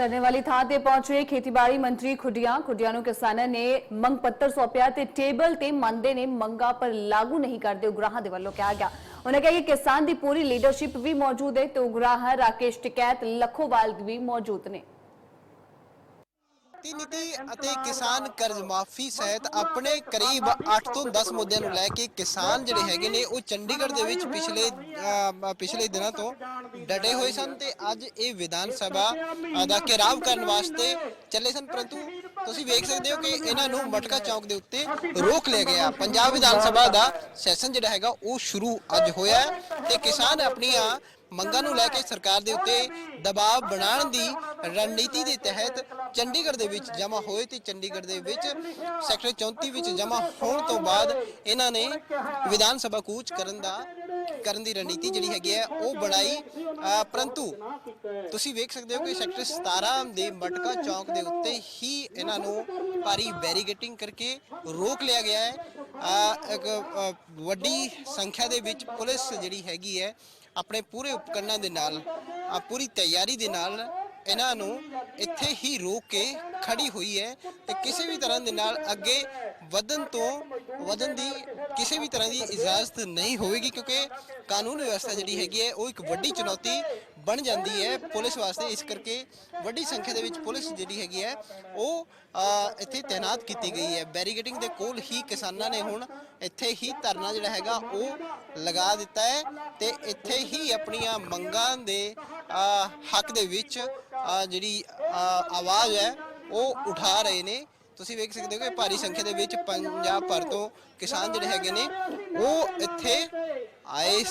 ਧਰਨੇ ਵਾਲੀ ਥਾਂ ਤੇ ਪਹੁੰਚੇ ਖੇਤੀਬਾੜੀ ਮੰਤਰੀ ਖੁੱਡੀਆਂ। ਖੁੱਡੀਆਂ ਨੂੰ ਕਿਸਾਨਾਂ ਨੇ ਮੰਗ ਪੱਤਰ ਸੌਂਪਿਆ ਤੇ ਟੇਬਲ ਤੇ ਮੰਨਦੇ ਨੇ ਮੰਗਾ ਪਰ ਲਾਗੂ ਨਹੀਂ ਕਰਦੇ ਉਗਰਾਹਾਂ ਦੇ ਵੱਲੋਂ ਕਿਹਾ ਗਿਆ। ਉਹਨਾਂ ਕਿਹਾ ਕਿ ਕਿਸਾਨ ਦੀ ਪੂਰੀ ਲੀਡਰਸ਼ਿਪ ਵੀ ਮੌਜੂਦ ਹੈ ਤੇ ਉਗਰਾਹਾਂ ਰਾਕੇਸ਼ ਟਿਕੈਤ, ਲੱਖੋਵਾਲ ਵੀ ਮੌਜੂਦ ਨੇ। ਖੇਤੀ ਨੀਤੀ ਅਤੇ ਕਿਸਾਨ ਕਰਜ਼ ਮਾਫੀ ਸਹਿਤ ਆਪਣੇ ਕਰੀਬ 8 ਤੋਂ 10 ਮੁੱਦਿਆਂ ਨੂੰ ਲੈ ਕੇ ਕਿਸਾਨ ਜਿਹੜੇ ਹੈਗੇ ਨੇ ਉਹ ਚੰਡੀਗੜ੍ਹ ਦੇ ਵਿੱਚ ਪਿਛਲੇ ਪਿਛਲੇ ਦਿਨਾਂ ਤੋਂ ਡਟੇ ਹੋਏ ਸਨ ਤੇ ਅੱਜ ਇਹ ਵਿਧਾਨ ਸਭਾ ਦਾ ਘੇਰਾਵ ਕਰਨ ਵਾਸਤੇ ਚੱਲੇ ਸਨ ਪਰੰਤੂ ਤੁਸੀਂ ਵੇਖ ਸਕਦੇ ਹੋ ਕਿ ਇਹਨਾਂ ਨੂੰ ਮਟਕਾ ਚੌਕ ਦੇ ਉੱਤੇ ਰੋਕ ਲਿਆ ਗਿਆ। ਪੰਜਾਬ ਵਿਧਾਨ ਸਭਾ ਦਾ ਸੈਸ਼ਨ ਜਿਹੜਾ ਹੈਗਾ ਉਹ ਸ਼ੁਰੂ ਅੱਜ ਹੋਇਆ ਹੈ ਤੇ ਕਿਸਾਨ ਆਪਣੀਆਂ ਮੰਗਾਂ ਨੂੰ ਲੈ ਕੇ ਸਰਕਾਰ ਦੇ ਉੱਤੇ ਦਬਾਅ ਬਣਾਉਣ ਦੀ ਰਣਨੀਤੀ ਦੇ ਤਹਿਤ ਚੰਡੀਗੜ੍ਹ ਦੇ ਵਿੱਚ ਜਮ੍ਹਾਂ ਹੋਏ ਤੇ ਚੰਡੀਗੜ੍ਹ ਦੇ ਵਿੱਚ ਸੈਕਟਰ 34 ਵਿੱਚ ਜਮ੍ਹਾਂ ਹੋਣ ਤੋਂ ਬਾਅਦ ਇਹਨਾਂ ਨੇ ਵਿਧਾਨ ਸਭਾ ਕੂਚ ਕਰਨ ਦਾ, ਕਰਨ ਦੀ ਰਣਨੀਤੀ ਜਿਹੜੀ ਹੈਗੀ ਹੈ, ਉਹ ਬਣਾਈ। ਪਰੰਤੂ ਤੁਸੀਂ ਵੇਖ ਸਕਦੇ ਹੋ ਕਿ ਸੈਕਟਰ 17 ਦੇ ਮਟਕਾ ਚੌਕ ਦੇ ਉੱਤੇ ਹੀ ਇਹਨਾਂ ਨੂੰ ਭਾਰੀ ਬੈਰੀਗੇਟਿੰਗ ਕਰਕੇ ਰੋਕ ਲਿਆ ਗਿਆ ਹੈ। ਇੱਕ ਵੱਡੀ ਸੰਖਿਆ ਦੇ ਵਿੱਚ ਪੁਲਿਸ ਜਿਹੜੀ ਹੈਗੀ ਹੈ ਆਪਣੇ ਪੂਰੇ ਉਪਕਰਨਾਂ ਦੇ ਨਾਲ ਆ ਪੂਰੀ ਤਿਆਰੀ ਦੇ ਨਾਲ ਇਹਨਾਂ ਨੂੰ ਇੱਥੇ ਹੀ ਰੋਕ ਕੇ ਖੜੀ ਹੋਈ ਹੈ ਤੇ ਕਿਸੇ ਵੀ ਤਰ੍ਹਾਂ ਦੇ ਨਾਲ ਅੱਗੇ ਵਧਣ ਤੋਂ ਵਧਣ ਦੀ ਕਿਸੇ ਵੀ ਤਰ੍ਹਾਂ ਦੀ ਇਜਾਜ਼ਤ ਨਹੀਂ ਹੋਵੇਗੀ ਕਿਉਂਕਿ ਕਾਨੂੰਨ ਵਿਵਸਥਾ ਜਿਹੜੀ ਹੈਗੀ ਹੈ, ਉਹ ਇੱਕ ਵੱਡੀ ਚੁਣੌਤੀ ਬਣ ਜਾਂਦੀ ਹੈ ਪੁਲਿਸ ਵਾਸਤੇ। ਇਸ ਕਰਕੇ ਵੱਡੀ ਸੰਖਿਆ ਦੇ ਵਿੱਚ ਪੁਲਿਸ ਜਿਹੜੀ ਹੈਗੀ ਹੈ, ਉਹ ਇੱਥੇ ਤਾਇਨਾਤ ਕੀਤੀ ਗਈ ਹੈ। ਬੈਰੀਗੇਟਿੰਗ ਦੇ ਕੋਲ ਹੀ ਕਿਸਾਨਾਂ ਨੇ ਹੁਣ ਇੱਥੇ ਹੀ ਧਰਨਾ ਜਿਹੜਾ ਹੈਗਾ, ਉਹ ਲਗਾ ਦਿੱਤਾ ਹੈ ਤੇ ਇੱਥੇ ਹੀ ਆਪਣੀਆਂ ਮੰਗਾਂ ਦੇ ਹੱਕ ਦੇ ਵਿੱਚ ਜਿਹੜੀ ਆਵਾਜ਼ ਹੈ, ਉਹ ਉਠਾ ਰਹੇ ਨੇ। ਤੁਸੀਂ ਵੇਖ ਸਕਦੇ ਹੋ ਕਿ ਭਾਰੀ ਸੰਖਿਆ ਦੇ ਵਿੱਚ ਪੰਜਾਬ ਭਰ ਤੋਂ ਕਿਸਾਨ ਜਿਹੜੇ ਹੈਗੇ ਨੇ ਉਹ ਇੱਥੇ ਆਏ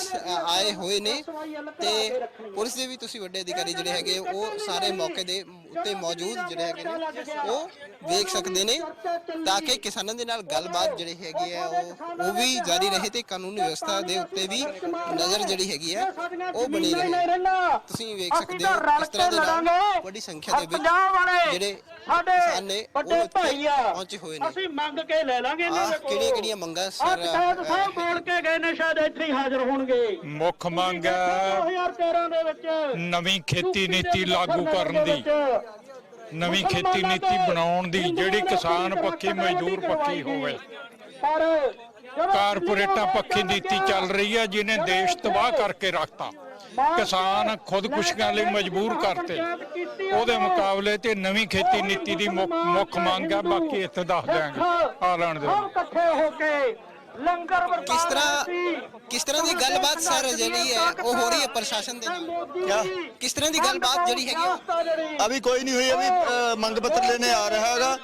ਆਏ ਹੋਏ ਨੇ ਤੇ ਪੁਲਿਸ ਦੇ ਵੀ ਤੁਸੀਂ ਵੱਡੇ ਅਧਿਕਾਰੀ ਜਿਹੜੇ ਹੈਗੇ ਉਹ ਸਾਰੇ ਮੌਕੇ ਦੇ ਉੱਤੇ ਮੌਜੂਦ ਜਿਹੜੇ ਹੈਗੇ ਨੇ ਉਹ ਵੇਖ ਸਕਦੇ ਨੇ ਤਾਂ ਕਿ ਕਿਸਾਨਾਂ ਦੇ ਨਾਲ ਗੱਲਬਾਤ ਜਿਹੜੀ ਹੈਗੀ ਹੈ ਉਹ ਉਹ ਵੀ ਜਾਰੀ ਰਹੇ ਤੇ ਕਾਨੂੰਨੀ ਵਿਵਸਥਾ ਦੇ ਉੱਤੇ ਵੀ ਨਜ਼ਰ ਜਿਹੜੀ ਹੈਗੀ ਹੈ ਉਹ ਬਣੀ ਰਹੇ। ਤੁਸੀਂ ਵੇਖ ਸਕਦੇ ਹੋ ਕਿਸ ਤਰ੍ਹਾਂ ਦੇ ਨਾਲ ਵੱਡੀ ਸੰਖਿਆ ਦੇ ਵਿੱਚ ਜਿਹੜੇ ਸਾਡੇ ਵੱਡੇ ਭਾਈ ਆ। ਪਹੁੰਚੇ ਹੋਏ ਨੇ। ਅਸੀਂ ਮੰਗ ਕੇ ਲੈ ਲਾਂਗੇ ਇਹਨਾਂ ਦੇ ਕੋਲ। ਕਿਹੜੀਆਂ ਕਿਹੜੀਆਂ ਮੰਗਾਂ ਸਰ? ਸਾਹਿਬ ਸਾਹਿਬ ਬੋਲ ਕੇ ਗਏ ਨੇ ਸ਼ਾਇਦ ਇੱਥੇ ਹੀ ਹਾਜ਼ਰ ਹੋਣਗੇ। ਮੁੱਖ ਮੰਗ ਹੈ 2013 ਦੇ ਵਿੱਚ ਨਵੀਂ ਖੇਤੀ ਨੀਤੀ ਲਾਗੂ ਕਰਨ ਦੀ ਨਵੀਂ ਖੇਤੀ ਨੀਤੀ ਬਣਾਉਣ ਦੀ ਜਿਹੜੀ ਕਿਸਾਨ ਪੱਖੀ ਮਜ਼ਦੂਰ ਪੱਖੀ ਹੋਵੇ। ਪਰ ਕਾਰਪੋਰੇਟਾਂ ਪੱਖੀ ਨੀਤੀ ਚੱਲ ਰਹੀ ਹੈ ਜਿਹਨੇ ਦੇਸ਼ ਤਬਾਹ ਕਰਕੇ ਰੱਖਤਾ। ਕਿਸਾਨ ਖੁਦਕੁਸ਼ੀਆਂ ਲਈ ਮਜਬੂਰ ਕਰਤੇ। ਉਹਦੇ ਮੁਕਾਬਲੇ ਤੇ ਨਵੀਂ ਖੇਤੀ ਨੀਤੀ ਦੀ ਮੁੱਖ ਮੰਗ ਹੈ ਬਾਕੀ ਇੱਥੇ ਦੱਸ ਦਿਆਂਗੇ। ਆ ਲੈਣ ਦੇ ਕਿਸ ਤਰ੍ਹਾਂ ਕਿਸ ਤਰ੍ਹਾਂ ਦੀ ਗੱਲਬਾਤ ਸਰ ਜਿਹੜੀ ਹੈ ਉਹ ਹੋ ਰਹੀ ਹੈ ਪ੍ਰਸ਼ਾਸਨ ਦੇ ਨਾਲ? ਕਿਸ ਤਰ੍ਹਾਂ ਦੀ ਗੱਲਬਾਤ ਜਿਹੜੀ ਹੈਗੀ ਅਭੀ ਕੋਈ ਨਹੀਂ ਹੋਈ ਅਭੀ ਮੰਗ ਪੱਤਰ ਲੈਣੇ ਆ ਰਿਹਾ ਹੈਗਾ।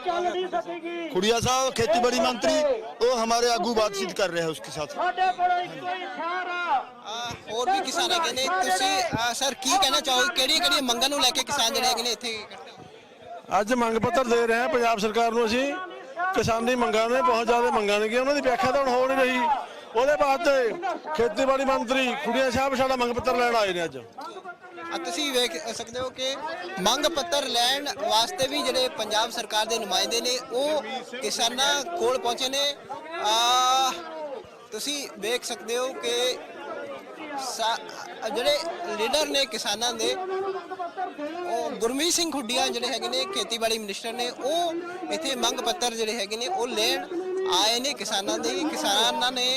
ਖੁੜੀਆ ਸਾਹਿਬ ਖੇਤੀਬਾੜੀ ਮੰਤਰੀ ਨਹੀਂ ਸਕੇਗੀ खुड़िया साहब खेती बड़ी मंत्री वो हमारे आगू बातचीत कर रहे हैं उसके साथ ਸਾਡੇ ਕੋਲ ਇੱਕੋ ਹੀ ਹਥਿਆਰ ਆ ਆਹ, ਹੋਰ ਵੀ ਕਿਸਾਨ ਹੈਗੇ ਨੇ ਤੁਸੀਂ ਆਹ, ਸਰ ਕੀ ਕਹਿਣਾ ਚਾਹੋਗੇ ਕਿਹੜੀਆਂ ਕਿਹੜੀਆਂ ਮੰਗਾਂ ਨੂੰ ਲੈ ਕੇ ਕਿਸਾਨ ਜਿਹੜੇ ਹੈਗੇ ਨੇ ਇੱਥੇ ਇਕੱਠੇ ਹੋਏ? ਅੱਜ ਮੰਗ ਪੱਤਰ ਦੇ ਰਹੇ ਹਾਂ ਪੰਜਾਬ ਸਰਕਾਰ ਨੂੰ ਅਸੀਂ ਕਿਸਾਨੀ ਮੰਗਾਂ ਨੇ ਬਹੁਤ ਜ਼ਿਆਦਾ ਮੰਗਾਂ ਨੇ ਕਿ ਉਹਨਾਂ ਦੀ ਵਿਆਖਿਆ ਤਾਂ ਹੁਣ ਹੋ ਨਹੀਂ ਰਹੀ ਉਹਦੇ ਬਾਅਦ ਤੇ ਖੇਤੀਬਾੜੀ ਮੰਤਰੀ ਕੁੜੀਆਂ ਸਾਹਿਬ ਸਾਡਾ ਮੰਗ ਪੱਤਰ ਲੈਣ ਆਏ ਨੇ ਅੱਜ ਆ ਤੁਸੀਂ ਵੇਖ ਸਕਦੇ ਹੋ ਕਿ ਮੰਗ ਪੱਤਰ ਲੈਣ ਵਾਸਤੇ ਵੀ ਜਿਹੜੇ ਪੰਜਾਬ ਸਰਕਾਰ ਦੇ ਨੁਮਾਇੰਦੇ ਨੇ, ਉਹ ਕਿਸਾਨਾਂ ਕੋਲ ਪਹੁੰਚੇ ਨੇ। ਆ ਤੁਸੀਂ ਵੇਖ ਸਕਦੇ ਹੋ ਕਿ ਸਾ- ਜਿਹੜੇ ਲੀਡਰ ਨੇ ਕਿਸਾਨਾਂ ਦੇ, ਉਹ ਗੁਰਮੀਤ ਸਿੰਘ ਖੁੱਡੀਆਂ ਜਿਹੜੇ ਹੈਗੇ ਨੇ, ਖੇਤੀਬਾੜੀ ਮਿਨਿਸਟਰ ਨੇ, ਉਹ ਇੱਥੇ ਮੰਗ ਪੱਤਰ ਜਿਹੜੇ ਹੈਗੇ ਨੇ, ਉਹ ਲੈਣ ਆਏ ਨੇ ਕਿਸਾਨਾਂ ਦੇ, ਕਿਸਾਨਾਂ ਨੇ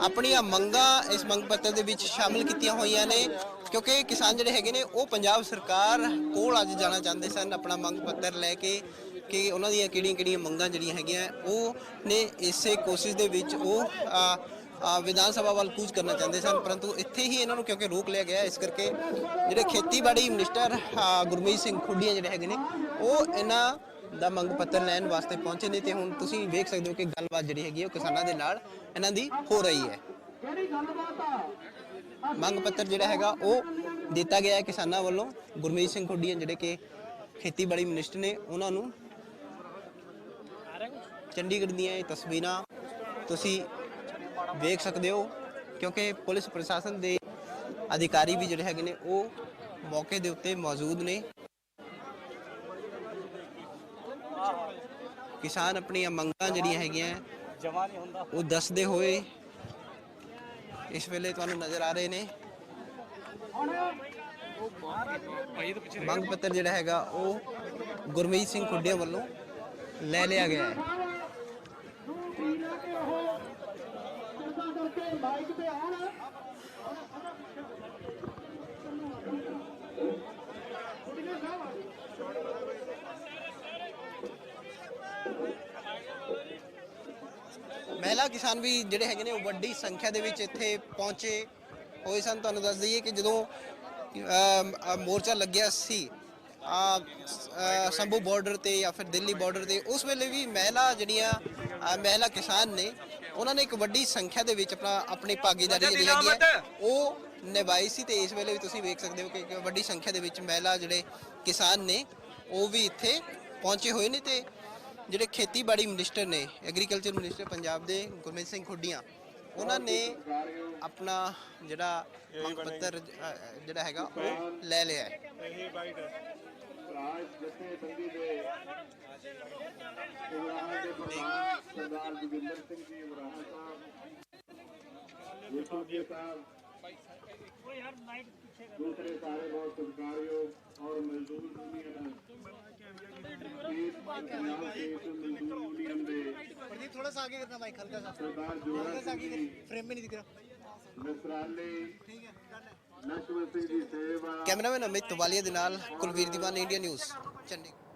ਆਪਣੀਆਂ ਮੰਗਾਂ ਇਸ ਮੰਗ ਪੱਤਰ ਦੇ ਵਿੱਚ ਸ਼ਾਮਿਲ ਕੀਤੀਆਂ ਹੋਈਆਂ ਨੇ, ਕਿਉਂਕਿ ਕਿਸਾਨ ਜਿਹੜੇ ਹੈਗੇ ਨੇ, ਉਹ ਪੰਜਾਬ ਸਰਕਾਰ ਕੋਲ ਅੱਜ ਜਾਣਾ ਚਾਹੁੰਦੇ ਸਨ ਆਪਣਾ ਮੰਗ ਪੱਤਰ ਲੈ ਕੇ, ਕਿ ਉਹਨਾਂ ਦੀਆਂ ਕਿਹੜੀਆਂ ਕਿਹੜੀਆਂ ਮੰਗਾਂ ਜਿਹੜੀਆਂ ਹੈਗੀਆਂ, ਉਹ ਨੇ ਇਸੇ ਕੋਸ਼ਿਸ਼ ਦੇ ਵਿੱਚ ਉਹ ਵਿਧਾਨ ਸਭਾ ਵੱਲ ਕੂਚ ਕਰਨਾ ਚਾਹੁੰਦੇ ਸਨ, ਪਰੰਤੂ ਇੱਥੇ ਹੀ ਇਹਨਾਂ ਨੂੰ ਕਿਉਂਕਿ ਰੋਕ ਲਿਆ ਗਿਆ, ਇਸ ਕਰਕੇ ਜਿਹੜੇ ਖੇਤੀਬਾੜੀ ਮਿਨਿਸਟਰ ਗੁਰਮੀਤ ਸਿੰਘ ਖੁੱਡੀਆਂ ਜਿਹੜੇ ਹੈਗੇ ਨੇ, ਉਹ ਇਹਨਾਂ ਦਾ ਮੰਗ ਪੱਤਰ ਲੈਣ ਵਾਸਤੇ ਪਹੁੰਚੇ ਨੇ ਤੇ ਹੁਣ ਤੁਸੀਂ ਵੇਖ ਸਕਦੇ ਹੋ ਕਿ ਗੱਲਬਾਤ ਜਿਹੜੀ ਹੈਗੀ ਉਹ ਕਿਸਾਨਾਂ ਦੇ ਨਾਲ ਇਹਨਾਂ ਦੀ ਹੋ ਰਹੀ ਹੈ। ਮੰਗ ਪੱਤਰ ਜਿਹੜਾ ਹੈਗਾ ਉਹ ਦਿੱਤਾ ਗਿਆ ਹੈ ਕਿਸਾਨਾਂ ਵੱਲੋਂ। ਗੁਰਮੀਤ ਸਿੰਘ ਖੁੱਡੀਆਂ ਜਿਹੜੇ ਕਿ ਖੇਤੀਬਾੜੀ ਮਿਨਿਸਟਰ ਨੇ, ਉਹਨਾਂ ਨੂੰ ਚੰਡੀਗੜ੍ਹ ਦੀਆਂ ਇਹ ਤਸਵੀਰਾਂ ਤੁਸੀਂ ਵੇਖ ਸਕਦੇ ਹੋ, ਕਿਉਂਕਿ ਪੁਲਿਸ ਪ੍ਰਸ਼ਾਸਨ ਦੇ ਅਧਿਕਾਰੀ ਵੀ ਜਿਹੜੇ ਹੈਗੇ ਨੇ, ਉਹ ਮੌਕੇ ਦੇ ਉੱਤੇ ਮੌਜੂਦ ਨੇ। ਕਿਸਾਨ ਆਪਣੀਆਂ ਮੰਗਾਂ ਜਿਹੜੀਆਂ ਹੈਗੀਆਂ, ਉਹ ਦੱਸਦੇ ਹੋਏ ਇਸ ਵੇਲੇ ਤੁਹਾਨੂੰ ਨਜ਼ਰ ਆ ਰਹੇ ਨੇ। ਮੰਗ ਪੱਤਰ ਜਿਹੜਾ ਹੈਗਾ, ਉਹ ਗੁਰਮੀਤ ਸਿੰਘ ਖੁੱਡੀਆਂ ਵੱਲੋਂ ਲੈ ਲਿਆ ਗਿਆ ਹੈ। ਮਹਿਲਾ ਕਿਸਾਨ ਵੀ ਜਿਹੜੇ ਹੈਗੇ ਨੇ ਉਹ ਵੱਡੀ ਸੰਖਿਆ ਦੇ ਵਿੱਚ ਇੱਥੇ ਪਹੁੰਚੇ ਹੋਏ ਸਨ। ਤੁਹਾਨੂੰ ਦੱਸ ਦਈਏ ਕਿ ਜਦੋਂ ਮੋਰਚਾ ਲੱਗਿਆ ਸੀ ਆ ਸੰਭੂ ਬਾਰਡਰ ਤੇ ਜਾਂ ਫਿਰ ਦਿੱਲੀ ਬਾਰਡਰ ਤੇ ਉਸ ਵੇਲੇ ਵੀ ਮਹਿਲਾ ਜਿਹੜੀਆਂ ਮਹਿਲਾ ਕਿਸਾਨ ਨੇ ਉਹਨਾਂ ਨੇ ਇੱਕ ਵੱਡੀ ਸੰਖਿਆ ਦੇ ਵਿੱਚ ਆਪਣਾ ਆਪਣੀ ਭਾਗੀਦਾਰੀ ਜਿਹੜੀ ਹੈਗੀ ਹੈ ਉਹ ਨਿਭਾਈ ਸੀ ਤੇ ਇਸ ਵੇਲੇ ਵੀ ਤੁਸੀਂ ਵੇਖ ਸਕਦੇ ਹੋ ਕਿ ਇੱਕ ਵੱਡੀ ਸੰਖਿਆ ਦੇ ਵਿੱਚ ਮਹਿਲਾ ਜਿਹੜੇ ਕਿਸਾਨ ਨੇ ਉਹ ਵੀ ਇੱਥੇ ਪਹੁੰਚੇ ਹੋਏ ਨੇ ਤੇ ਜਿਹੜੇ ਖੇਤੀਬਾੜੀ ਮਿਨਿਸਟਰ ਨੇ ਐਗਰੀਕਲਚਰ ਮਿਨਿਸਟਰ ਪੰਜਾਬ ਦੇ ਗੁਰਮੀਤ ਸਿੰਘ ਖੁੱਡੀਆਂ ਉਹਨਾਂ ਨੇ ਆਪਣਾ ਜਿਹੜਾ ਮੰਗ ਪੱਤਰ ਅ, ਜਿਹੜਾ ਹੈਗਾ ਉਹ ਲੈ ਲਿਆ ਹੈ। ਰਾਜ ਜਥੇਬੰਦੀ ਦੇ ਉਮਰਾਹਾਂ ਦੇ ਪ੍ਰਧਾਨ ਸਰਦਾਰ ਜੋਗਿੰਦਰ ਸਿੰਘ ਜੀ ਉਮਰਾਹਾਂ ਸਾਹਿਬ ਯੇਸੂ ਜੀ ਸਾਹਿਬ ਦੂਸਰੇ ਸਾਰੇ ਬਹੁਤ ਸਤਿਕਾਰਯੋਗ ਔਰ ਮਜ਼ਦੂਰ ਯੂਨੀਅਨ ਇਸ ਪੰਜਾਬ ਦੇ ਇਸ ਮਜ਼ਦੂਰ ਯੂਨੀਅਨ ਦੇ ਪ੍ਰਦੀਪ ਥੋੜਾ ਸਾ ਆਗੇ ਕਰਨਾ ਮਾਈਕ ਹਲਕਾ ਸਾ ਸਰਦਾਰ ਜੋਰਾ ਸਿੰਘ ਜੀ ਫਰੇਮ में नहीं दिख रहा ਮਿਸਰਾਲੇ ਨਸ਼ਵਰ ਸਿੰਘ ਜੀ ਸੇਵਾ ਕੈਮਰਾਮੈਨ ਅਮਿਤ ਤਵਾਲੀਆ ਦੇ ਨਾਲ ਕੁਲਵੀਰ ਦੀਵਾਨ ਇੰਡੀਆ ਨਿਊਜ਼ ਚੰਡੀਗੜ੍ਹ